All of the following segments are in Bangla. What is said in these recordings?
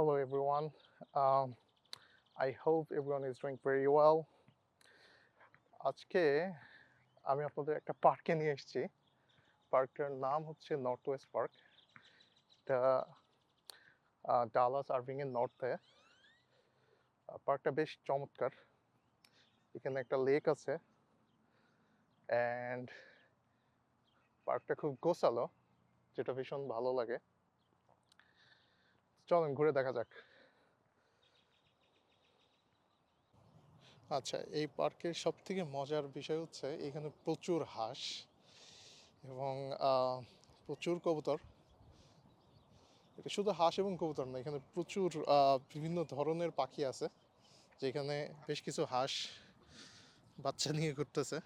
Hello, everyone. Um, I hope everyone is doing very well. আজকে আমি আপনাদের একটা পার্কে নিয়ে এসেছি। পার্কটার নাম হচ্ছে নর্থ ওয়েস্ট পার্ক এটা ডালাস আরভিং এর নর্থে পার্কটা বেশ চমৎকার। এখানে একটা লেক আছে। অ্যান্ড পার্কটা খুব গোছালো যেটা ভীষণ ভালো লাগে। চলেন ঘুরে দেখা যাক। আচ্ছা এই পার্কের সব থেকে মজার বিষয় হচ্ছে এখানে প্রচুর হাঁস এবং প্রচুর কবুতর। এটা শুধু হাঁস এবং কবুতর না, এখানে প্রচুর বিভিন্ন ধরনের পাখি আছে, যেখানে বেশ কিছু হাঁস বাচ্চা নিয়ে ঘুরতেছে।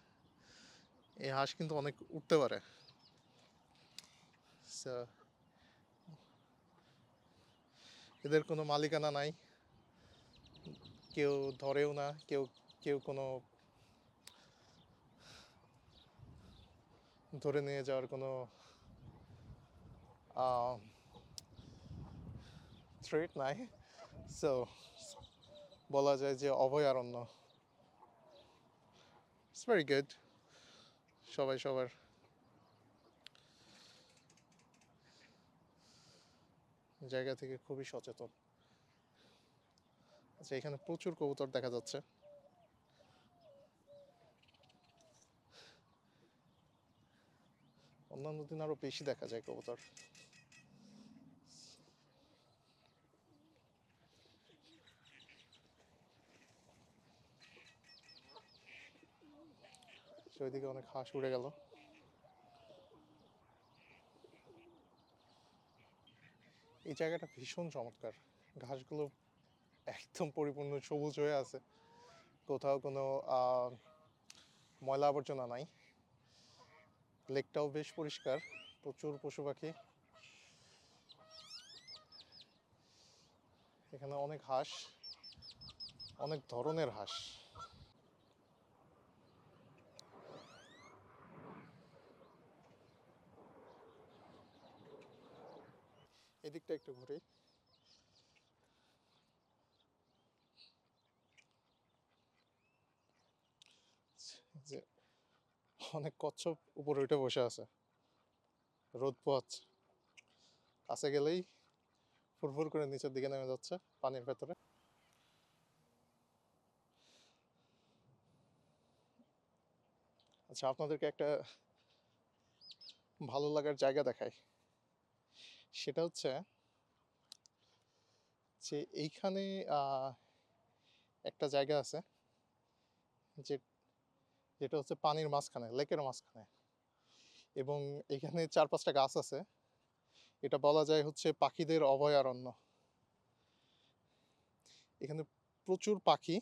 এই হাঁস কিন্তু অনেক উঠতে পারে। এদের কোনো মালিকানা নাই। কেউ ধরেও না, কেউ কেউ কোনো ধরে নিয়ে যাওয়ার কোনো থ্রেট নাই। সো বলা যায় যে অভয়ারণ্য। ইটস ভেরি গুড সবাই সবার জায়গা থেকে খুবই সচেতন। আচ্ছা এখানে প্রচুর কবুতর দেখা যাচ্ছে। অন্যান্য দিন আরও বেশি দেখা যায় কবুতর। সে ওইদিকে অনেক হাঁস উড়ে গেল। এই জায়গাটা ভীষণ চমৎকার। ঘাসগুলো একদম পরিপূর্ণ সবুজ হয়ে আছে। কোথাও কোনো ময়লা আবর্জনা নাই। লেকটাও বেশ পরিষ্কার, প্রচুর পশু পাখি। এখানে অনেক হাঁস, অনেক ধরনের হাঁস। এদিকটা একটু ঘুরি। যে অনেক কচ্ছপ উপরে উঠে বসে আছে। রোদ পোহাচ্ছে। কাছে গেলেই ফুরফুর করে নিচের দিকে নেমে যাচ্ছে পানির ভেতরে। আচ্ছা আপনাদেরকে একটা ভালো লাগার জায়গা দেখাই। সেটা হচ্ছে যে এইখানে একটা জায়গা আছে যে, যেটা হচ্ছে পানির মাঝখানে, লেকের মাঝখানে। এবং এখানে চার পাঁচটা গাছ আছে। এটা বলা যায় হচ্ছে পাখিদের অভয়ারণ্য। এখানে প্রচুর পাখি।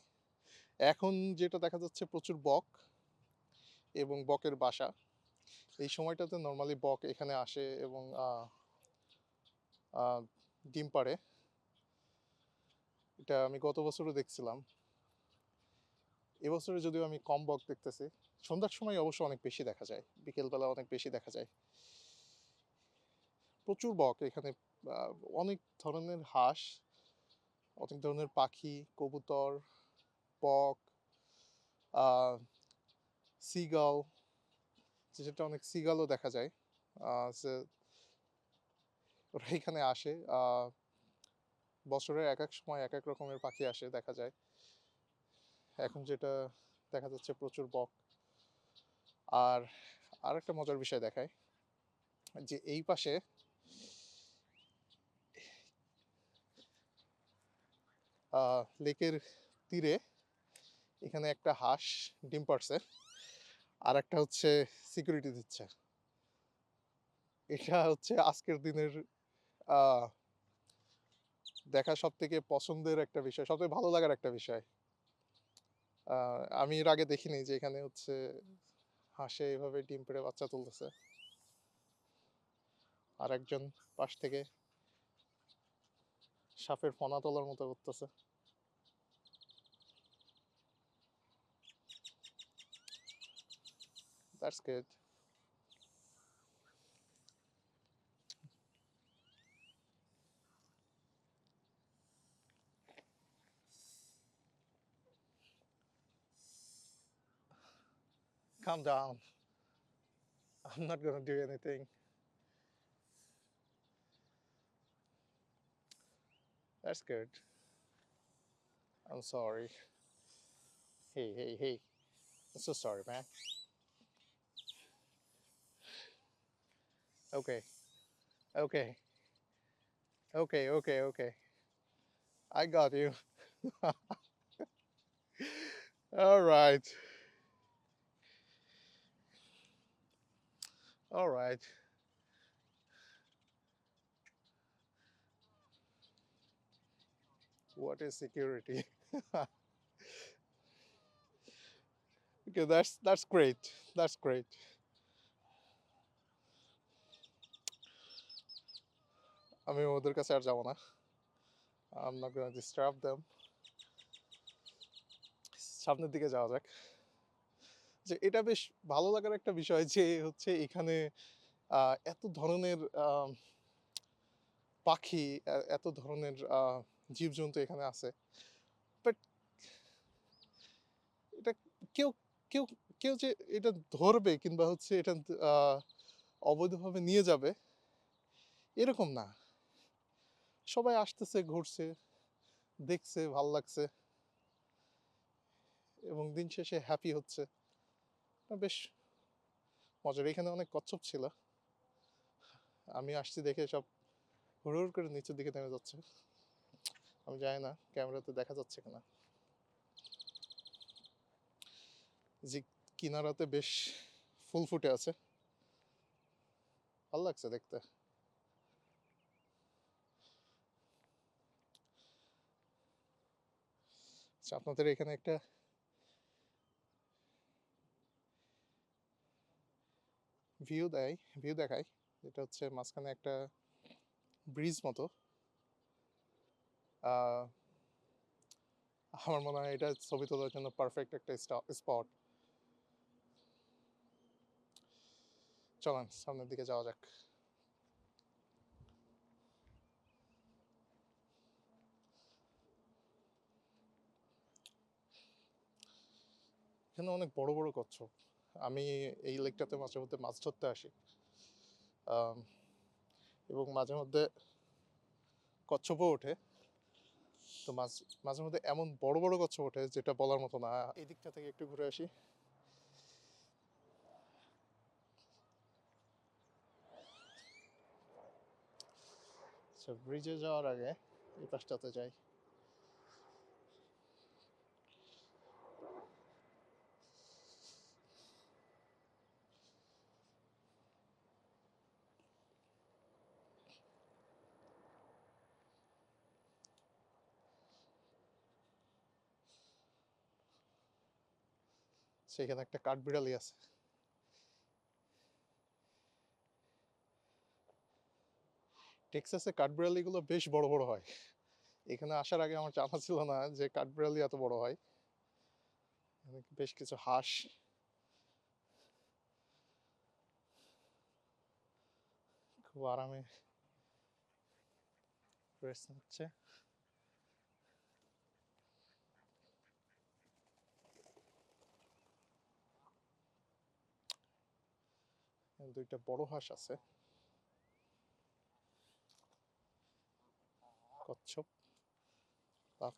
এখন যেটা দেখা যাচ্ছে প্রচুর বক এবং বকের বাসা। এই সময়টাতে নর্মালি বক এখানে আসে এবং ডিম পাড়ে। এটা আমি গত বছরও দেখছিলাম। এবছরে যদিও আমি কম বক দেখতেছি, সন্ধ্যার সময় অবশ্য অনেক বেশি দেখা যায়, বিকেলবেলা অনেক বেশি দেখা যায়। প্রচুর বক, এখানে অনেক ধরনের হাঁস, অনেক ধরনের পাখি, কবুতর, বক সিগাল যেটা অনেক সিগালও দেখা যায় ওরা এখানে আসে। বছরের এক এক সময় এক এক রকমের পাখি আসে দেখা যায়। এখন যেটা দেখা যাচ্ছে প্রচুর বক। আর আর একটা মজার বিষয় দেখায় যে এই পাশে লেকের তীরে এখানে একটা হাঁস ডিম পাড়ছে। আর একটা হচ্ছে সিকিউরিটি দিচ্ছে। এটা হচ্ছে আজকের দিনের দেখা সব থেকে পছন্দের একটা বিষয় সব থেকে ভালো লাগার একটা বিষয়। আমি এর আগে দেখিনি যে এখানে হচ্ছে হাঁসে এভাবে ডিম পেড়ে বাচ্চা তুলতেছে। আর একজন পাশ থেকে সাপের ফনা তোলার মতো করতেছে। That's good. Calm down. I'm not gonna do anything. That's good. I'm sorry. Hey, hey, hey. I'm so sorry, man. Okay. Okay. Okay, okay, okay. I got you. All right. All right. What is security? okay, that's that's great. That's great. আমি ওদের কাছে আর যাবো না I'm not gonna disturb them. সামনের দিকে যাওয়া যাক যে এটা বেশ ভালো লাগার একটা বিষয় যে হচ্ছে এখানে এত ধরনের পাখি এত ধরনের জীবজন্তু এখানে আছে। বাট এটা কেউ কেউ কেউ যে এটা ধরবে কিংবা হচ্ছে এটা অবৈধভাবে নিয়ে যাবে, এরকম না। সবাই আসতেছে, ঘুরছে, দেখছে, ভালো লাগছে এবং দিন শেষে হ্যাপি হচ্ছে। বেশ মজার। এখানে অনেক কচ্ছপ ছিল। আমি আসছি দেখে সব হুড় করে নিচের দিকে নেমে যাচ্ছে। আমি জানি না ক্যামেরাতে দেখা যাচ্ছে কিনা। যে কিনারাতে বেশ ফুল ফুটে আছে। ভালো লাগছে দেখতে। আচ্ছা, আপনাদের এখানে একটা ভিউ দেয়, ভিউ দেখায়। যেটা হচ্ছে মাঝখানে একটা ব্রিজ মতো। আমার মনে হয় এটা ছবি তোলার জন্য পারফেক্ট একটা স্পট চলেন, সামনের দিকে যাওয়া যাক। এখানে অনেক বড় বড় কচ্ছপ। আমি এই লেকটাতে মাঝে মধ্যে মাছ ধরতে আসি। এবং মাঝে মধ্যে কচ্ছপও ওঠে। তো মাঝ, মাঝে মধ্যে এমন বড় বড় কচ্ছপ ওঠে যেটা বলার মতো না। এই দিকটা থেকে একটু ঘুরে আসি। আচ্ছা ব্রিজে যাওয়ার আগে এই পাশটাতে যাই। সেখানে একটা কাঠবিড়ালি আছে। টেক্সাসে কাঠবিড়ালিগুলো বেশ বড় বড় হয়। এখানে আসার আগে আমার জানা ছিল না যে কাঠবিড়ালি এত বড় হয়। বেশ কিছু হাঁস। খুব আরামে রেস্ট নিচ্ছে। দুইটা বড় হাঁস আছে। কচ্ছপ লাফ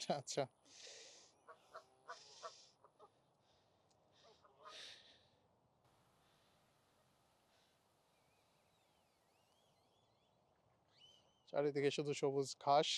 আচ্ছা আচ্ছা। চারিদিকে শুধু সবুজ ঘাস।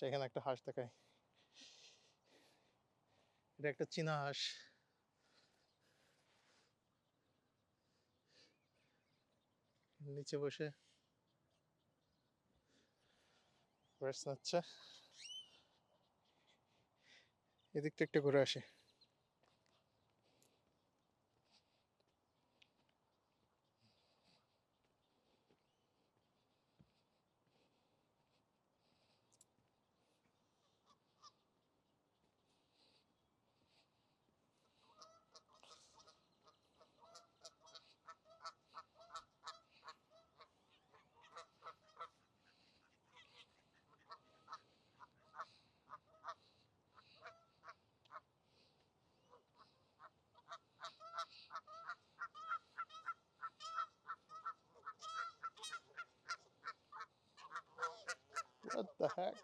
সেখানে একটা হাঁস দেখায় এটা একটা চীনা হাঁস। নিচে বসে। রেস্ট নিচ্ছে। এদিকটা একটু ঘুরে আসি। What the heck?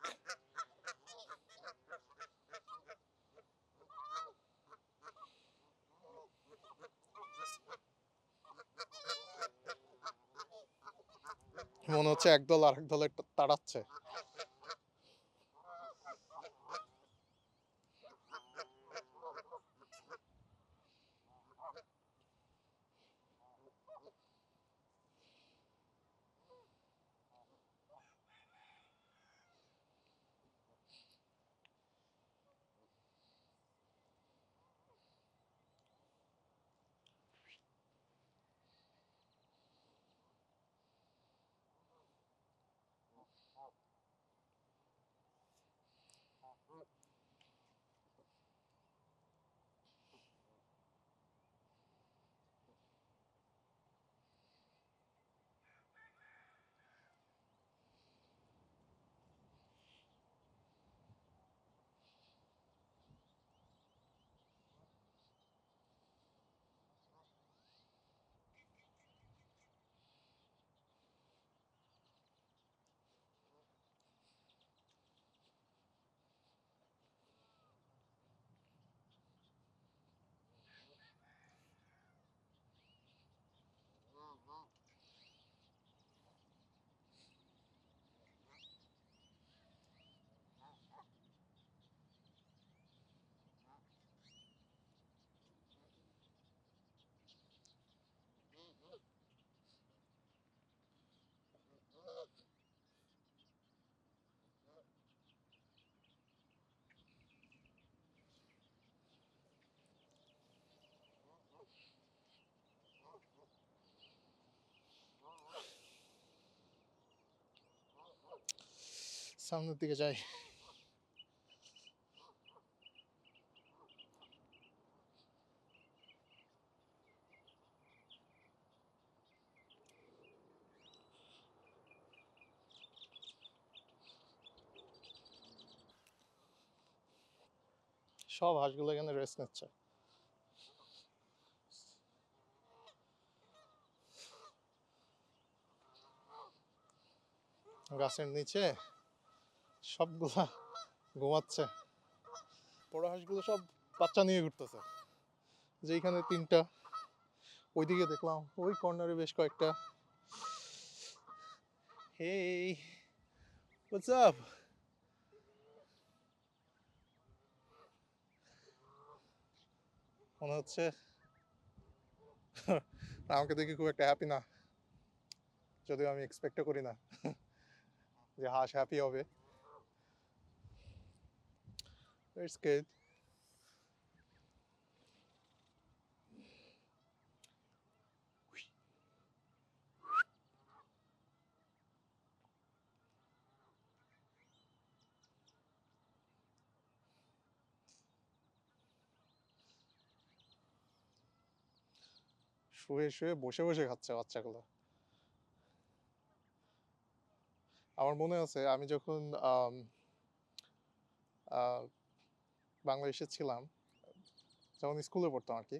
মনে হচ্ছে একদল আরেক দলের তাড়াচ্ছে সামনের দিকে যাই। সব হাঁসগুলো এখানে রেস্ট নিচ্ছে। গাছের নিচে সবগুলা ঘুমাচ্ছে। বড় হাঁসগুলো সব বাচ্চা নিয়ে ঘুরতেছে। যেইখানে তিনটা, ওইদিকে দেখলাম, ওই কর্নারে বেশ কয়েকটা। হেই আপ মনে হচ্ছে আমাকে দেখে খুব একটা হ্যাপি না। যদিও আমি এক্সপেক্টও করি না যে হাঁস হ্যাপি হবে। That's good. শুয়ে শুয়ে বসে বসে খাচ্ছে বাচ্চাগুলো আমার মনে আছে আমি যখন আহ বাংলাদেশে ছিলাম, যখন স্কুলে পড়তাম আর কি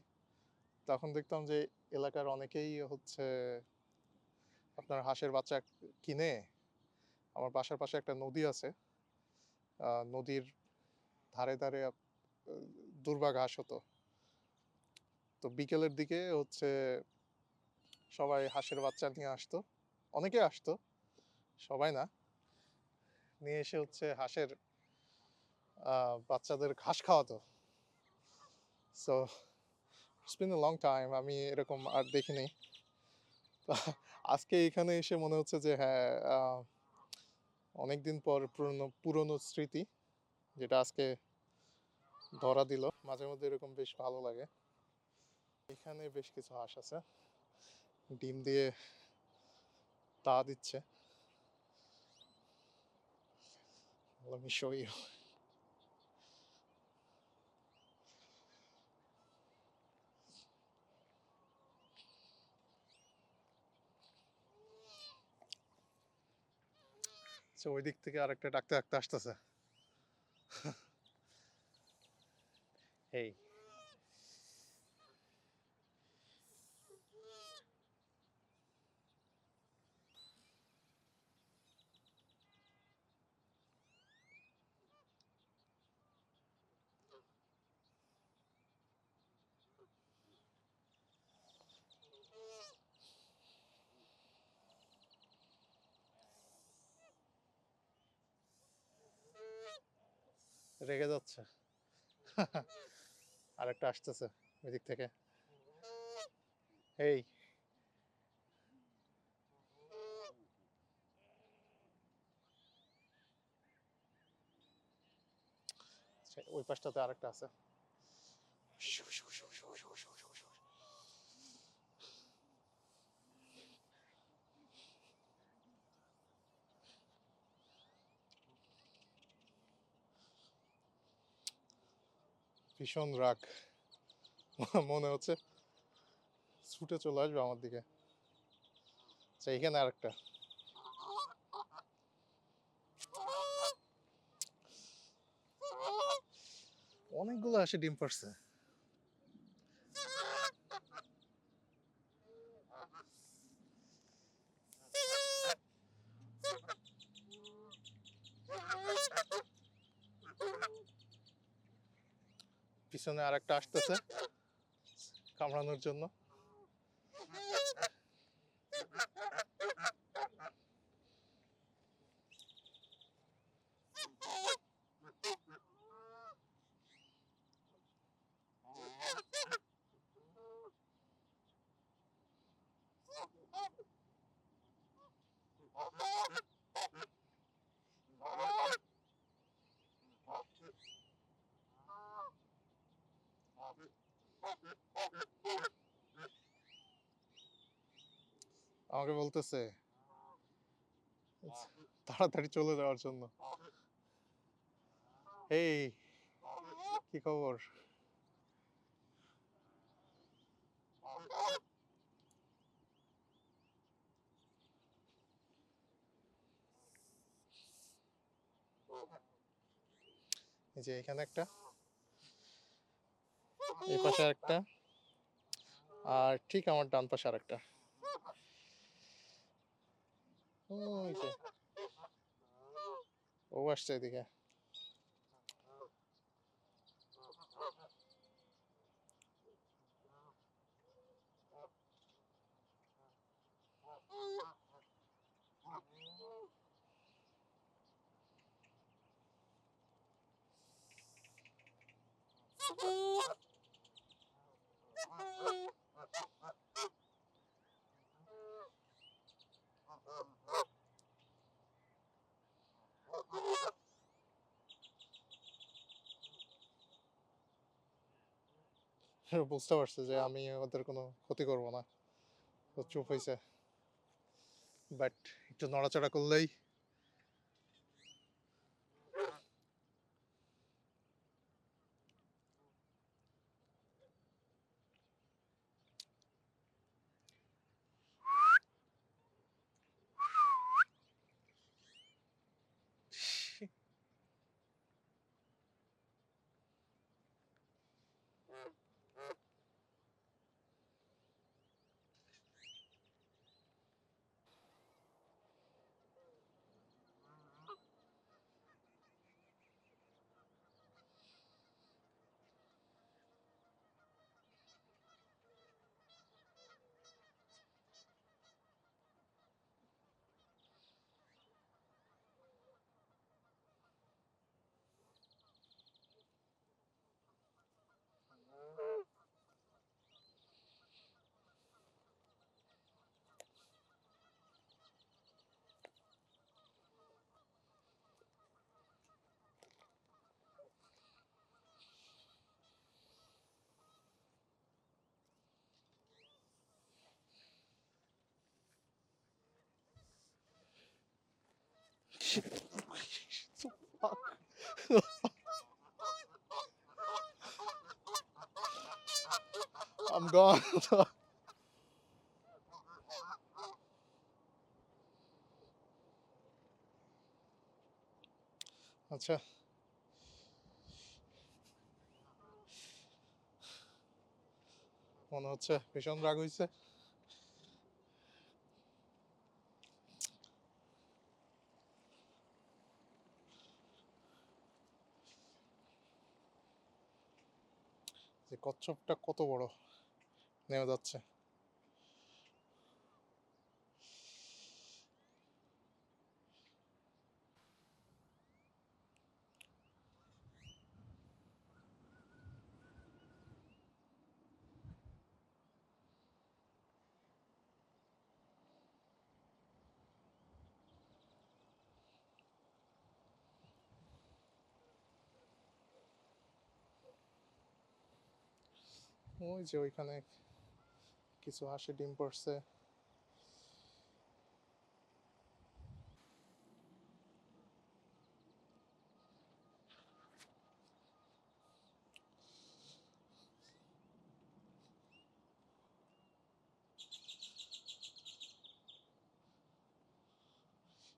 তখন দেখতাম যে এলাকার অনেকেই হচ্ছে আপনার হাঁসের বাচ্চা কিনে, আমার বাসার পাশে একটা নদী আছে নদীর ধারে ধারে দুর্বা ঘাস হতো। তো বিকেলের দিকে হচ্ছে সবাই হাঁসের বাচ্চা নিয়ে আসতো, অনেকে আসতো, সবাই না, নিয়ে এসে হচ্ছে হাঁসের বাচ্চাদের ঘাস খাওয়াতো। সো স্পিন লং টাইম আমি এরকম আর দেখিনি। আজকে এখানে এসে মনে হচ্ছে যে হ্যাঁ আহ, অনেকদিন পর পুরনো পুরনো স্মৃতি যেটা আজকে ধরা দিল। মাঝে মধ্যে এরকম বেশ ভালো লাগে। এখানে বেশ কিছু হাঁস আছে। ডিম দিয়ে তা দিচ্ছে। Let me show you. So ওই দিক থেকে আরেকটা ডাকতে ডাকতে আসতেছে। এই রেগে যাচ্ছে। আর একটা আসতেছে ওইদিক থেকে। এই। আচ্ছা, ওই পাশটাতে আরেকটা আছে। ভীষণ রাগ। মনে হচ্ছে ছুটে চলে আসবে আমার দিকে। আচ্ছা এখানে আরেকটা। অনেকগুলো আসে ডিম পারছে পিছনে আরেকটা আসতেছে কামড়ানোর জন্য। তাড়াতাড়ি চলে যাওয়ার জন্য। এই, কি খবর? এই যে এখানে একটা, এই পাশে একটা আর ঠিক আমার ডান পাশে আরেকটা। ওই যে। ও আসছে এদিকে। বুঝতে পারছে যে আমি ওদের কোনো ক্ষতি করব না। তো চুপ হয়েছে বাট একটু নড়াচড়া করলেই I'm gone. আচ্ছা মনে হচ্ছে ভীষণ রাগ হয়েছে কচ্ছপটা কত বড়? নেমে যাচ্ছে। ওই যে ওইখানে কিছু হাঁসে ডিম পড়ছে।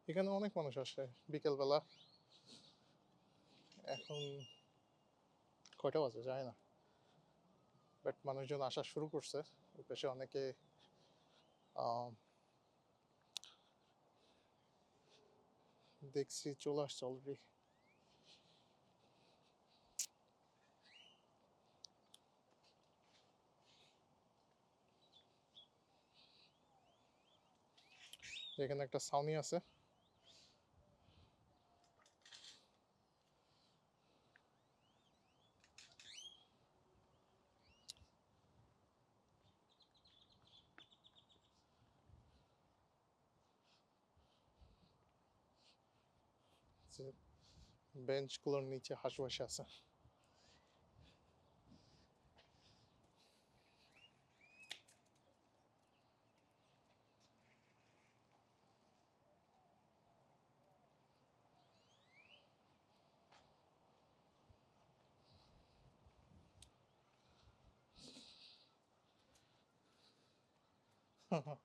এখানে অনেক মানুষ আসে বিকেলবেলা। এখন কয়টা বাজে? যায় না। বাট মানুষজন আসা শুরু করছে। ওই পাশে অনেকে দেখছি চলে আসছে অলরেডি এখানে একটা সাউনি আছে। আছে বেঞ্চগুলোর নিচে হাঁসবাস আছে Ha ha.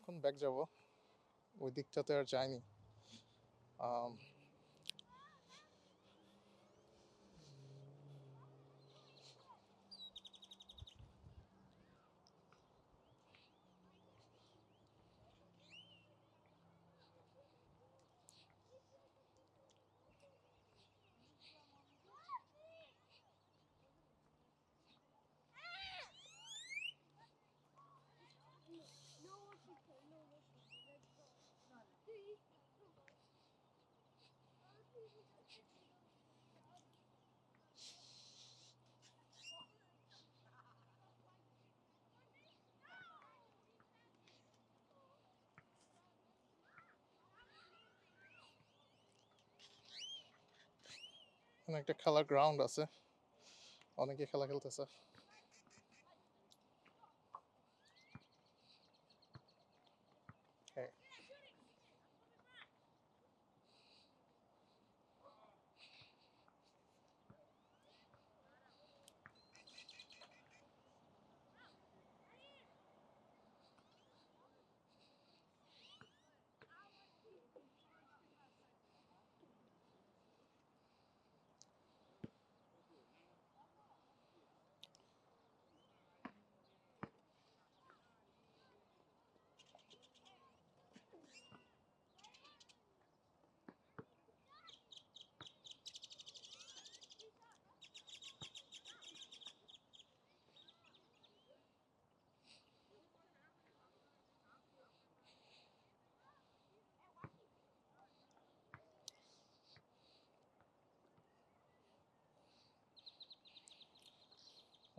এখন ব্যাক যাব। ওই দিকটাতে আর যাইনি। এখানে একটা খেলার গ্রাউন্ড আছে। অনেকে খেলা খেলতেছে হ্যাঁ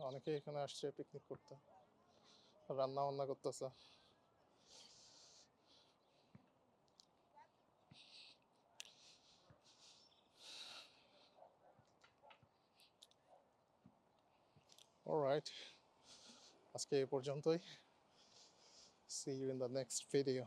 অনেকে এখানে আসছে পিকনিক করতে। রান্না বান্না করতেছে। অলরাইট আজকে এই পর্যন্তই। See you in the next video.